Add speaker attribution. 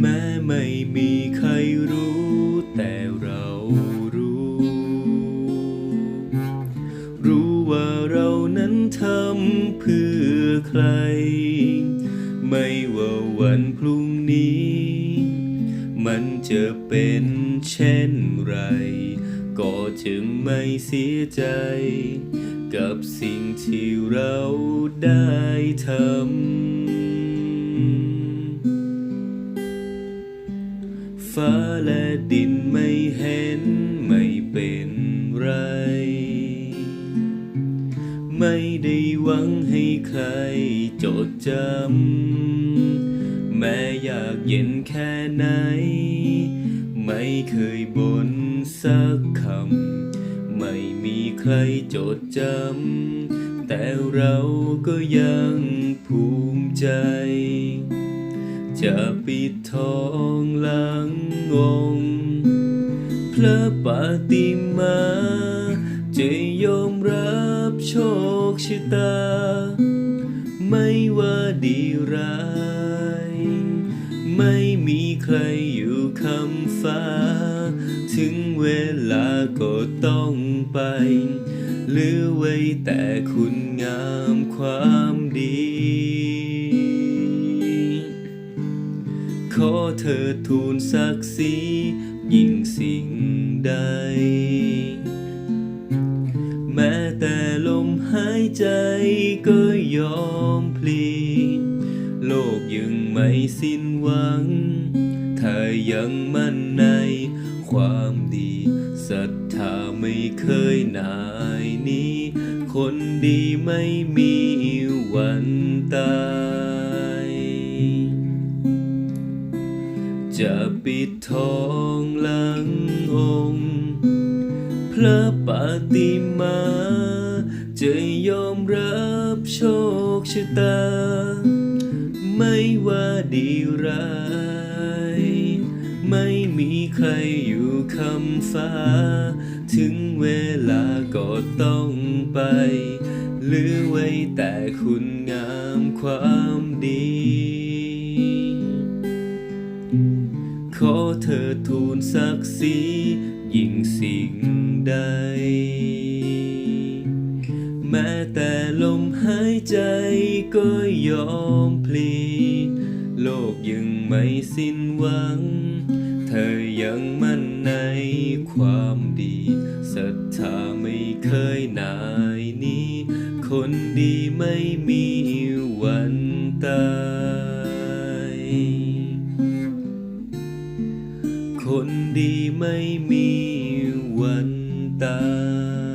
Speaker 1: แม้ไม่มีใครรู้แต่เรารู้ รู้ว่าเรานั้นทำเพื่อใคร ไม่ว่าวันพรุ่งนี้ มันจะเป็นเช่นไร ก็จึงไม่เสียใจ กับสิ่งที่เราได้ทำ ฟ้าและดินไม่เห็นไม่เป็นไร ไม่ได้หวังให้ใครจดจำ แม้อยากเย็นแค่ไหน ไม่เคยบ่นสักคำ ไม่มีใครจดจำ แต่เราก็ยังภูมิใจ จะปิดทองหลังองพระปฏิมาจะยอมรับโชคชะตา ไม่ว่าดีร้าย ไม่มีใครอยู่คำฟ้า ถึงเวลาก็ต้องไปเหลือไว้แต่คุณงามความดี ขอเธอทูลศักดิ์ศรียิ่งสิ่งใด แม้แต่ลมหายใจก็ยอมพลี โลกยังไม่สิ้นหวัง ถ้ายังมั่นในความดีศรัทธาไม่เคยหนายนี้ คนดีไม่มีวันตาย จะปิดทองหลังองค์พระปฏิมาจะยอมรับโชคชะตา ไม่ว่าดีร้าย ไม่มีใครอยู่คำฟ้า ถึงเวลาก็ต้องไปเหลือไว้แต่คุณงามความ อเธอทูลศักดิ์ศรียิ่งสิ่งใด แม้แต่ลมหายใจก็ยอมพลีโลกยังไม่สิ้นหวัง เธอยังมั่นในความดีศรัทธาไม่เคยนายหนี้ คนดีไม่มี คนดีไม่มีวันตาย